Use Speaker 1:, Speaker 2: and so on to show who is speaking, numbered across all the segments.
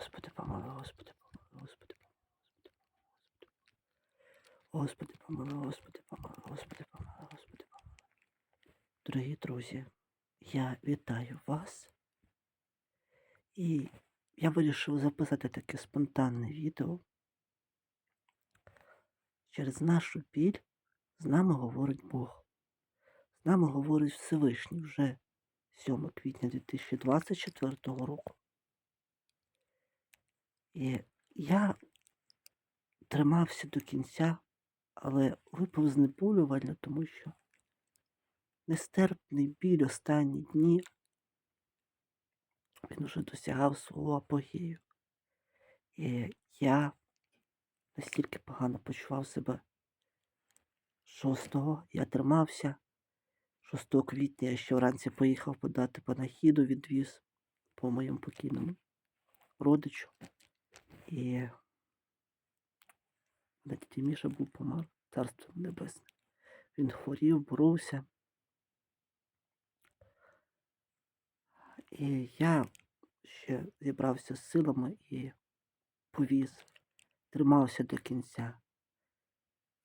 Speaker 1: Господи, помилуй, Господи, помилуй, Господи, помилуй, Господи, помилуй, Господи, помилуй, Господи, помилуй, Господи, помилуй. Дорогі друзі, я вітаю вас. І я вирішив записати таке спонтанне відео. Через нашу біль з нами говорить Бог. З нами говорить Всевишній вже 7 квітня 2024 року. І я тримався до кінця, але випав знеболювання, тому що нестерпний біль останні дні він вже досягав свого апогею. І я настільки погано почував себе 6-го. Я тримався. 6 квітня я ще вранці поїхав подати панахіду, відвіз по моєму покійному родичу. І діді Міша був помер, царство небесне. Він хворів, боровся. І я ще зібрався з силами і повіз, тримався до кінця.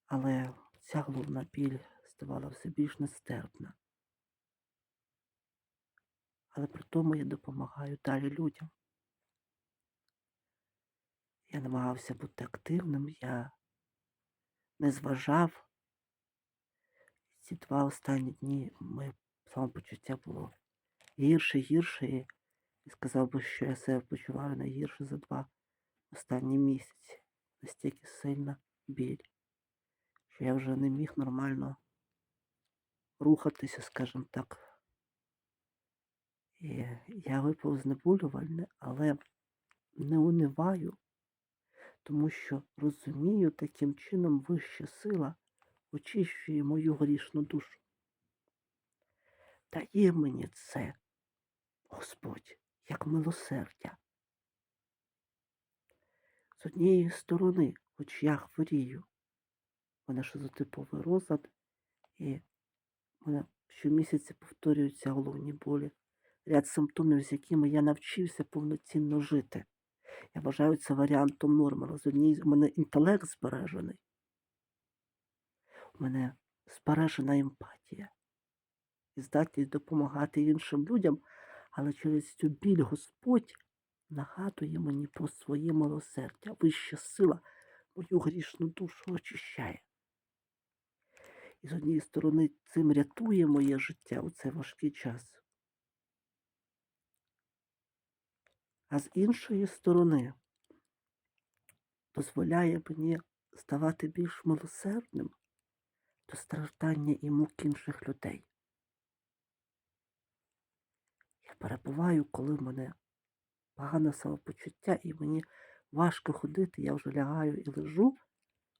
Speaker 1: Але ця головна біль ставала все більш нестерпна. Але при тому я допомагаю далі людям. Я намагався бути активним, я не зважав. Ці два останні дні моє самопочуття було гірше, гірше, і сказав би, що я себе почуваю найгірше за два останні місяці. Настільки сильна біль, що я вже не міг нормально рухатися, скажімо так. І я випав знеболювальне, але не униваю, тому що розумію, таким чином вища сила очищує мою грішну душу. Дає мені це, Господь, як милосердя. З однієї сторони, хоч я хворію, мене шизотиповий розлад, і у мене щомісяця повторюються головні болі, ряд симптомів, з якими я навчився повноцінно жити. Я вважаю це варіантом норми. але З однієї у мене інтелект збережений. У мене збережена емпатія і здатність допомагати іншим людям, але через цю біль Господь нагадує мені про своє милосердя. Вища сила мою грішну душу очищає. І з однієї сторони цим рятує моє життя у цей важкий час. А з іншої сторони дозволяє мені ставати більш милосердним до страждання і мук інших людей. Я перебуваю, коли в мене погане самопочуття і мені важко ходити, я вже лягаю і лежу,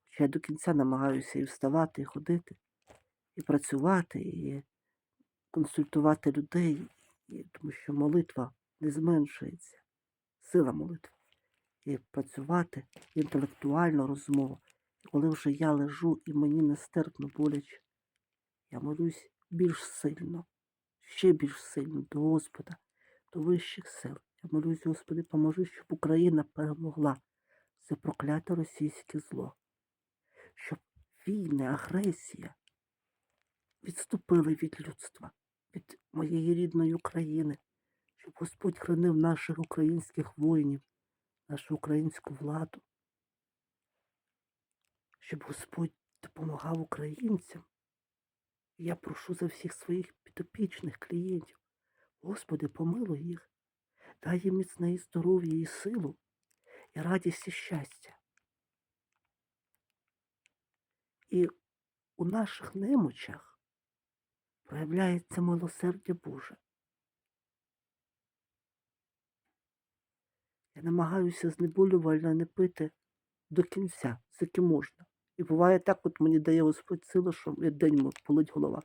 Speaker 1: хоча я до кінця намагаюся і вставати, і ходити, і працювати, і консультувати людей, тому що молитва не зменшується, сила молитви. І працювати інтелектуально розмову. І коли вже я лежу і мені нестерпно боляче, я молюсь більш сильно, ще більш сильно до Господа, до вищих сил. Я молюсь, Господи, поможи, щоб Україна перемогла це прокляте російське зло, щоб війни, агресія відступили від людства, від моєї рідної України, Господь хранив наших українських воїнів, нашу українську владу, щоб Господь допомагав українцям. Я прошу за всіх своїх підопічних клієнтів. Господи, помилуй їх, дай їм міцне і здоров'я і силу, і радість і щастя. І у наших немочах проявляється милосердя Боже. Я намагаюся знеболювально не пити до кінця, скільки можна. І буває так, от мені дає Господь силу, що я день болить голова.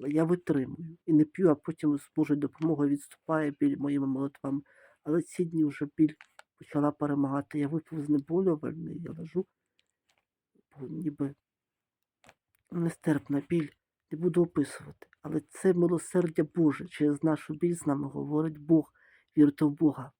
Speaker 1: Але я витримую і не п'ю, а потім з Божою допомогою відступає біль моїми молитвами. Але ці дні вже біль почала перемагати. Я випив знеболювальний, я лежу, бо ніби нестерпна біль, не буду описувати. Але це милосердя Боже. Через нашу біль з нами говорить Бог. Вірте в Бога.